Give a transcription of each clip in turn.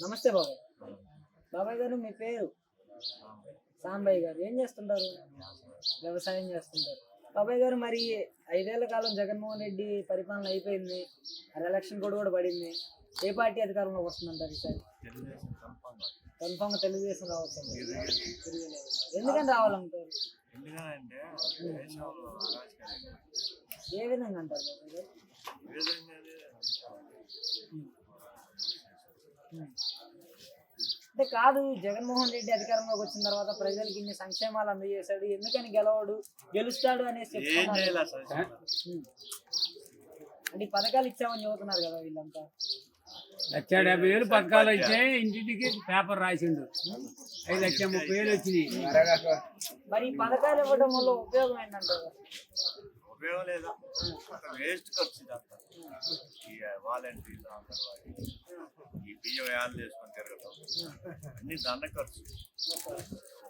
నమస్తే బాబాయ్. బాబాయ్ గారు మీ పేరు? సాంబయ్య గారు. ఏం చేస్తుంటారు? వ్యవసాయం చేస్తుంటారు. బాబాయ్ గారు మరి ఐదేళ్ళ కాలం జగన్మోహన్ రెడ్డి పరిపాలన అయిపోయింది. మరి ఎలక్షన్ కూడా కూడా పడింది. ఏ పార్టీ అధికారంలో వస్తుందంటారు ఈసారి? కన్ఫామ్గా కన్ఫామ్గా తెలుగుదేశం రావచ్చు ఎందుకని రావాలంటారు? ఏ విధంగా అంటారు బాబాయ్ గారు? ఏ విధంగా అంటే కాదు జగన్మోహన్ రెడ్డి అధికారంలోకి వచ్చిన తర్వాత ప్రజలకి ఇన్ని సంక్షేమాలు అందజేశాడు ఎందుకని గెలవడు గెలుస్తాడు అనేసి. అంటే పథకాలు ఇచ్చామని చెబుతున్నారు కదా వీళ్ళంతా. లక్ష డెబ్బై వేలు పథకాలు ఇచ్చే ఇంటింటికి పేపర్ రాసిండు. ఐదు లక్షల ముప్పై వేలు వచ్చినాయి. మరి ఈ పథకాలు ఇవ్వడం వల్ల ఉపయోగం ఏంటంటారు? ఉపయోగం లేదా? వేస్ట్ ఖర్చు వాలంటీర్లు ఈ బియ్యం వేయాలు చేసుకొని తిరగటం అన్ని దండ ఖర్చు.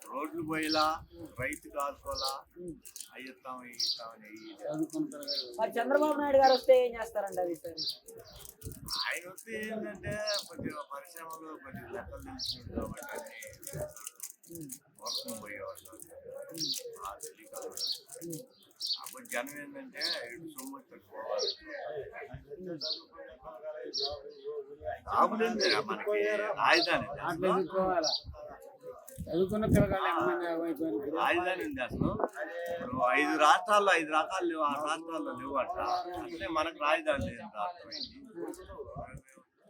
రోడ్లు పోయేలా రైతు కాదుకోలా ఇవి ఇస్తామని. మరి చంద్రబాబు నాయుడు గారు వస్తే ఏం చేస్తారంట అది సరే? ఆయన వస్తే ఏంటంటే కొద్దిగా పరిశ్రమలు కొద్దిగా లెక్కలు తెలిసినట్టు కాబట్టి అన్ని వర్షం పోయేవాళ్ళు. ఆ తెలియదు అప్పుడు జనం ఏంటంటే ఇటు సొమ్ము తక్కువ మనకి రాజధాని అట్లా చదువుకున్న పిల్లగాళ్ళు రాజధాని ఉంది అసలు. ఐదు రాష్ట్రాల్లో ఐదు రకాలు లేవు ఆ రాష్ట్రాల్లో లేవు అట్ట అసలే మనకు రాజధాని లేదు అర్థమైంది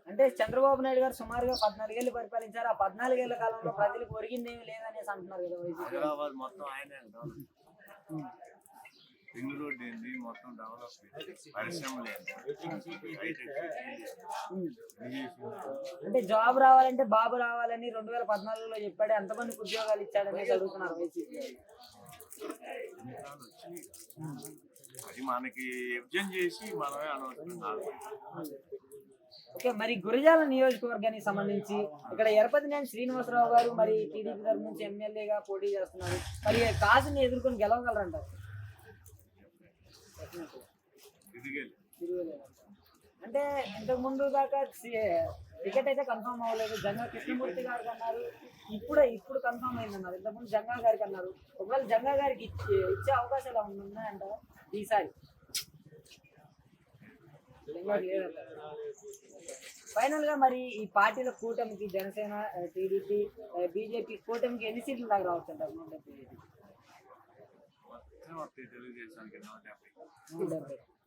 అంటే చంద్రబాబు నాయుడు గారు సుమారుగా పద్నాలుగేళ్ళు పరిపాలించారు. ఆ పద్నాలుగేళ్ళ కాలంలో ప్రజలకు ఒరిగింది ఏమీ లేదనేసి అంటున్నారు కదా వైసీపీ హైదరాబాద్ మొత్తం ఆయనే రింగ్ రోడ్ ఏంది? మొత్తం డెవలప్ ఉమ్. అంటే జాబ్ రావాలంటే బాబు రావాలని రెండు వేల పద్నాలుగులో చెప్పాడు ఎంతమందికి ఉద్యోగాలు ఇచ్చాడనేసి అడుగుతున్నారు వైసీపీ అది మనకి విభజన చేసి మనమే అనవసరంగా ఓకే మరి గురజాల నియోజకవర్గానికి సంబంధించి ఇక్కడ ఎరపతినేని శ్రీనివాసరావు గారు మరి టీడీపీ తరఫు నుంచి ఎమ్మెల్యేగా పోటీ చేస్తున్నారు. మరి కాసుని ఎదుర్కొని గెలవగలరంటారు. అంటే ఇంతకు ముందు దాకా సి- టికెట్ అయితే కన్ఫర్మ్ అవ్వలేదు. జంగా కృష్ణమూర్తి గారికి అన్నారు. ఇప్పుడు ఇప్పుడు కన్ఫర్మ్ అయిందన్నారు. ఇంతకుముందు జంగా గారికి అన్నారు. ఒకవేళ జంగా గారికి ఇచ్చే ఇచ్చే అవకాశాలు ఉన్నాయంట ఈసారి. ఫైనల్గా మరి ఈ పార్టీల కూటమికి జనసేన టీడీపీ బీజేపీ కూటమికి ఎన్ని సీట్లు దాకా రావచ్చు అంటారు నూట డెబ్బై ఐదు. మొత్తం వస్తాయి తెలుగుదేశానికి నూట యాభై నూట డెబ్బై